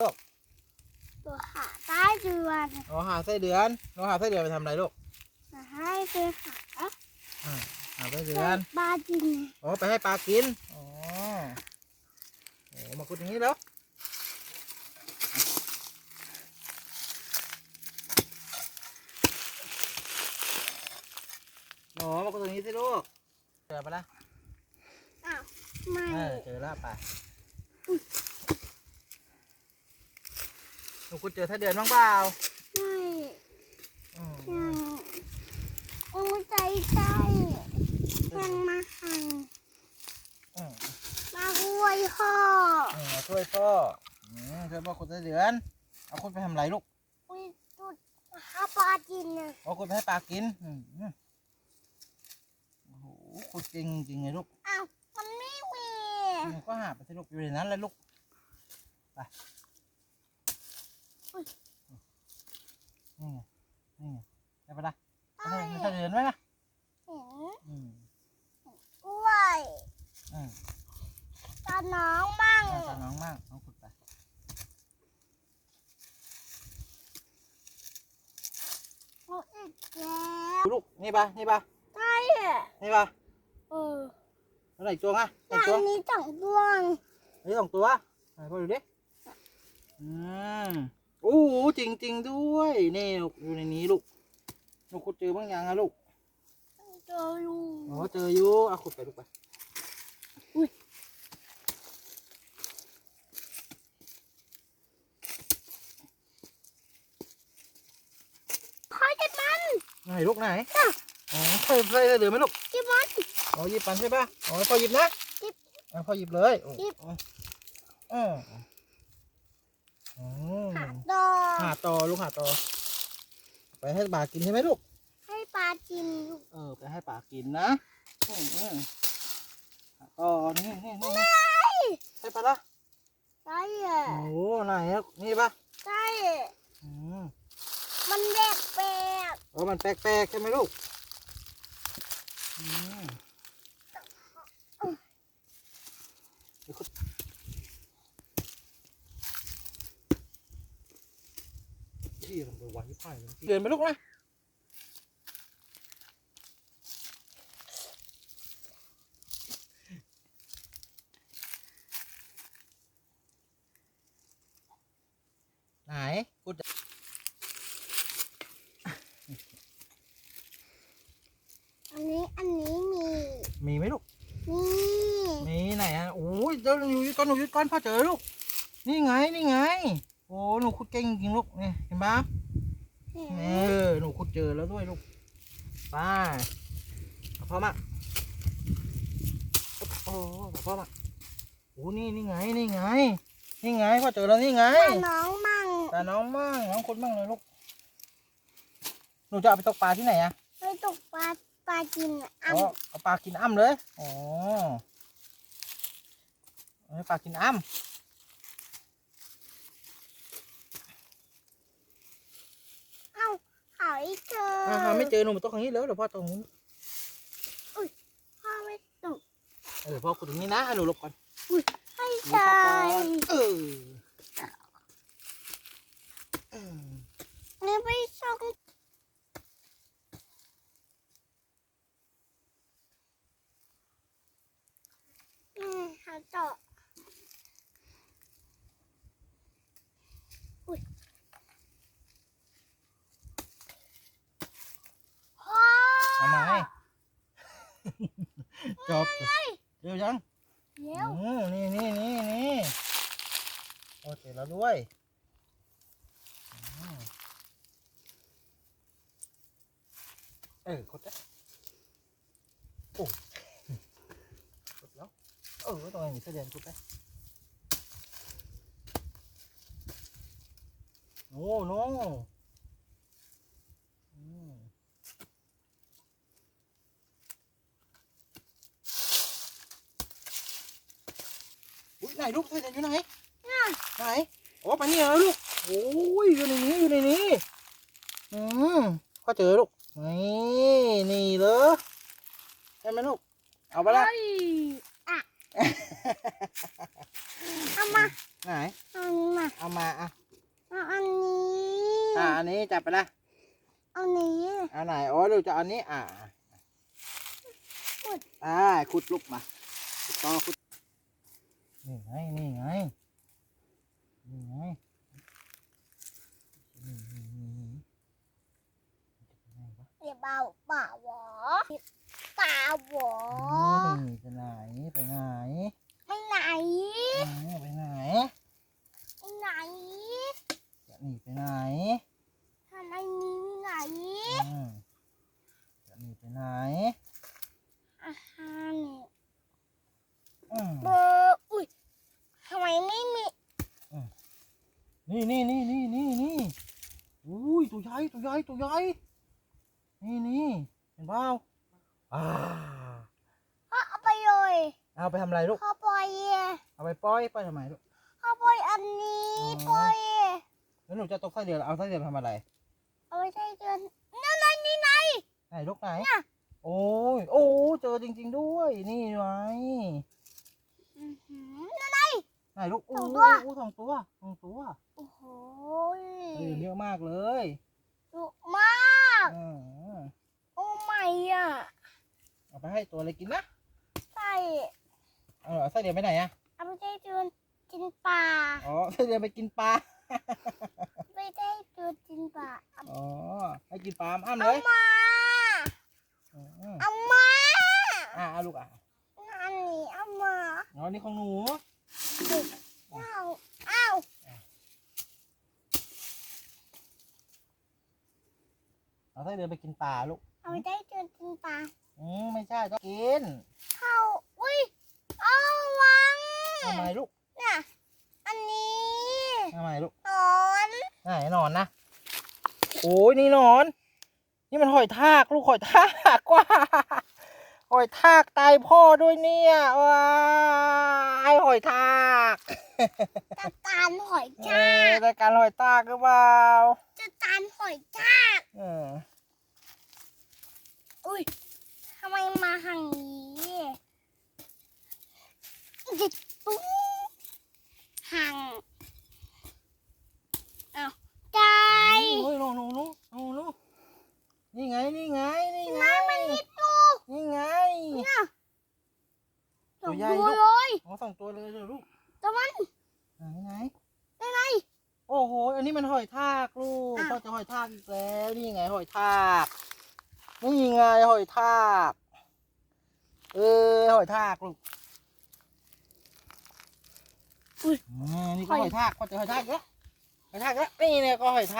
ตัวหาใต้เดือนอ๋อหาไส้เดือนเราหาไส้เดือนไปทำอะไรลูกมาให้คือหาอ่าหาไส้เดือนปลาจินอ๋อไปให้ปลากินอ๋อโอ้มาขุดอย่างนี้แล้วอ๋อมาขุดตรงนี้สิลูกเจอปะล่ะอ้าวไม่เออเจอแล้วไป หนูขุดเจอไส้เดือนบ้างเปล่าไม่อืมยังยังใจใจยังมาหันอืมมาห้วยพ่ออืมมาช่วยพ่ออืมช่วยพ่อขุดไส้เดือน เอาขุดไปทำอะไรลูกอุ้ยตุดหาปลาจินนะเอาขุดไปให้ปลากินอืมอืมโอ้โหขุดเก่งจริงๆเลยลูกอ้าวมันไม่มีหนูก็หาไปสิลูกอยู่ในนั้นเลยลูกไป นี่ไงนี่ไงได้ปะล่ะใช่ไม่ใช่เดินไหมล่ะเห็นอืมกล้วยอืมตาน้องมั่งน่าจะน้องมากน้องขุดไปโอ้อีกแล้วลูกนี่ปะนี่ปะใช่อะนี่ปะเออแล้วไหนตัวอะไหนแต่ตัวอันนี้จังดวงนี่สองตัวไหนพ่อดูดิอืม จริงจริง ๆ ด้วยนี่ลูกอยู่ในนี้ลูกลูกขุดเจอบ้างยังอะลูกเจออยู่อ๋อเจออยู่เอาขุดไปลูกไปคอยจับมันไหนลูกไหนจ้ะอ๋อใส่ใส่เดือไหมลูกจับมันอ๋อหยิบปันใช่ปะอ๋อพอหยิบนะหยิบอะพอหยิบเลยโอ้หยิบอ๋ออ๋ออืมหาดอ หาต่อลูกหาต่อ ไปให้ปลากินใช่ไหมลูก ให้ปลากินลูกเออไปให้ปลากินนะอืมอืมหาต่อนี่นี่นี่นี่ใช่ปะล่ะใช่อะโอ้โหไหนอะนี่ปะใช่อืมมันเด็กแปลกเออมันแปลกๆใช่ไหมลูกอืมเดี๋ยวขุด ที่ลงไปไว้ไผ่เลยเดินไปลูกนะไหนกุดอันนี้อันนี้มีมีไหมลูก นี่มีไหนอะโอ้ยเดี๋ยวหนูอยุดก่อนหนูอยุดก่อนพ่อเจอลูก นี่ไง นี่ไง โอ้หนูขุดเก่งจริงลูกนี่เห็นปะเห็นเออหนูขุดเจอแล้วด้วยลูกไปเอาพ่อมาโอ้เอาพ่อมาโอ้นี่นี่ไงนี่ไงนี่ไงพ่อเจอแล้วนี่ไงปลาน้องมั่งแต่น้องมั่งน้องขุดมั่งเลยลูกหนูจะเอาไปตกปลาที่ไหนอะไปตกปลาปลากินอะอ๋อเอาปลากินอ้ำเลยอ๋อเอาให้ปลากินอ้ำ เอ้าหา ไม่เจออ่าหาไม่เจอหนูมาตรงนี้แล้วเดี๋ยวพ่อตรงนู้นพ่อไม่ตกเออพ่อขุดตรงนี้นะอะหนูหลบก่อนให้หนูใจเข้าก่อนเออเออ นี่ไปส่งอืมหาต่ออุ้ยพ่อ ทำไม จบเร็วยังเร็วอืมนี่นี่นี่นี่โอเคแล้วด้วยอืมเออกดได้โอ้กดแล้วเออตรงไหนมีเสื้อแดงกดได้โน่โน่อืมอุ้ย ไหนลูกเสื้อแดงอยู่ไหนน่ะไหนโอ้ไปนี่เหรอลูกโอ้ยอยู่ในนี้อยู่ในนี้อืมก็เจอลูกนี่นี่เลยใช่ไหมลูกเอาไปละเฮ้ยอะเอเอามาไหนเอานี้มาเอามาอะเอาอันนี้อ่าอันนี้จับไปละเอานี้เอาไหนโอ้ยลูกจะเอาอันนี้อ่าขุดอ่าขุดลูกมาขุดต่อขุด นี่ไง นี่ไง นี่ไงนี่นี่นี่นี่จะไปไหนวะเดี๋ยวเบาเปล่าหวอเปล่าหวอนี่ไปไหนไปไหนไปไหนไปไหนไปไหนจะหนีไปไหนทำไมนี้ไหนอืมจะหนีไปไหน อาหารนี่ อืม เบอร์อุ้ยทำไมไม่มี นี่นี่นี่นี่นี่นี่อุ้ย ตัวใหญ่ตัวใหญ่ตัวใหญ่นี่นี่เห็นเปล่าอ่าพ่อเอาไปเลยเอาไปทำอะไรลูกพ่อปล่อยเอาไปปล่อยปล่อยทำไมลูกพ่อปล่อยอันนี้อ๋อปล่อยแล้วหนูจะตกไส้เดือนเอาไส้เดือนไปทำอะไร เอาไว้ใช้เดือนนั่นไงนี่ไงไหนลูกไหนเนี่ยโอ้ยโอ้เจอจริง ๆด้วยนี่ไงอื้อหือนั่นไงไหนลูกโอ้สองตัวโอ้สองตัวสองตัวโอ้โหไส้เดือนเยอะมากเลย ดุมากอ่าโอ้ไม่อะเอาไปให้ตัวอะไรกินนะใส่เอาเหรอไส้เดือนไปไหนอะเอาไปใช้เดือนกินปลาอ๋อไส้เดือนไปกินปลาไม่ได้เดือนกินปลาเอาอ๋อ ให้กินปลาอ้ำเลเอายมาอืมเอามาอะเอาลูกอะอันนี้เอามาอ๋อนี่ของหนู เอา เอาเอาไส้เดือนไปกินปลาลูกเอาไปได้เดือนกินปลาอืมไม่ใช่ต้องกินเข้าอุ้ยเอาวางทำไมลูกน่ะอันนี้ทำไมลูกนอนไหนนอนนะโอ้ยนี่นอน นี่มันหอยทากลูกหอยทากกว่าหอยทากตายพ่อด้วยเนี่ยว้ายหอยทากจะตานหอยเอทาอกรายการหอยทากหรือเปล่าจะตานหอยทาก เออ อุ้ยทำไมมาทางนี้จิตปุ้งห่างเอาใจ โอ้ยหนูหนูหนูหนูหนูนี่ไงนี่ไงนี่ไง น้ำมันนิดดู นี่ไง เนี่ย ตัวให ญ่สลูองกตัวเลยอ๋อสองตัวเลยเหรอลูกแต่มันไหนไหนได้ไงโอ้โห อันนี้มันหอยทากลูกอ้าวพ่อจะหอยทากอีกแล้วนี่ไงหอยทากนี่ไงหอยทากเออหอยทากลูกอุ้ยอ่านี่ก็หอยทากพ่อเจอหอยทากเยอะหอยทากเยอะนี่เนี่ยก็หอยทาก